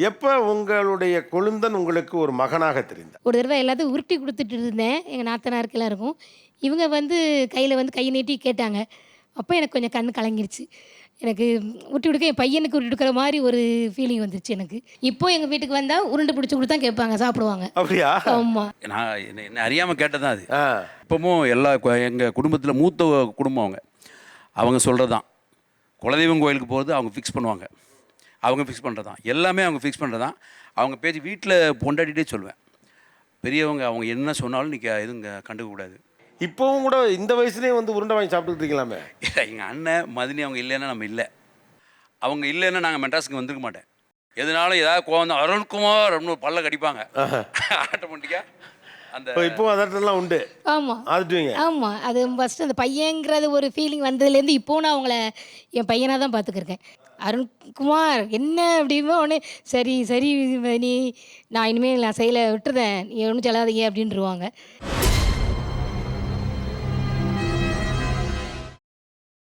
எப்போ உங்களுடைய கொழுந்தன் உங்களுக்கு ஒரு மகனாக தெரிந்தார்? ஒரு தடவை எல்லாத்தையும் உருட்டி கொடுத்துட்டு இருந்தேன். எங்கள் நாத்தனாருக்கு எல்லாருக்கும் இவங்க வந்து கையில் வந்து கையை நீட்டி கேட்டாங்க. அப்போ எனக்கு கொஞ்சம் கண் கலங்கிருச்சு. எனக்கு உருட்டி கொடுக்க என் பையனுக்கு உருட்டி கொடுக்குற மாதிரி ஒரு ஃபீலிங் வந்துருச்சு எனக்கு. இப்போ எங்கள் வீட்டுக்கு வந்தால் உருண்டை பிடிச்சி கொடுத்தா கேட்பாங்க சாப்பிடுவாங்க. அப்படியா? ஆமாம் நான் என்ன என்ன அறியாமல் கேட்டதான் அது. ஆ. இப்போவும் எல்லா எங்கள் குடும்பத்தில் மூத்த குடும்பம் அவங்க. அவங்க சொல்கிறது தான் குலதெய்வம் கோயிலுக்கு போகிறது அவங்க ஃபிக்ஸ் பண்ணுவாங்க. அவங்க ஃபிக்ஸ் பண்ணுறது தான் எல்லாமே அவங்க ஃபிக்ஸ் பண்ணுறது தான் அவங்க பேச்சு வீட்டில் பொண்டாடிட்டே சொல்லுவேன். பெரியவங்க அவங்க என்ன சொன்னாலும் நீங்கள் எதுவும் இங்க கண்டுக்க கூடாது. இப்போவும் கூட இந்த வயசுலேயே வந்து உருண்டை வாங்கி சாப்பிட்டுட்டு இருக்கலாமே எங்கள் அண்ணன் மதினி அவங்க இல்லைன்னா நம்ம இல்லை. அவங்க இல்லைன்னா நாங்கள் மெட்ராஸுக்கு வந்திருக்க மாட்டேன். எதனாலும் ஏதாவது கோவம் தான் அருண்குமார் அப்படின்னு ஒரு பல்ல கடிப்பாங்க. ஆட்டோமேட்டிக்காக அந்த இப்போ இப்போவும் அதட்டெல்லாம் உண்டு. ஆமாம் ஆத்துவீங்க ஆமாம் அது ஃபஸ்ட்டு அந்த பையங்கிறது ஒரு ஃபீலிங் வந்ததுலேருந்து இப்போ நான் அவங்கள என் பையனாக தான் பார்த்துக்கிருக்கேன் அருண்குமார் என்ன அப்படிமா உடனே சரி சரி நீ நான் இனிமேல் நான் செய்யலை விட்டுறேன். நீ ஒன்றும் சொல்லாதீங்க அப்படின்ட்டுருவாங்க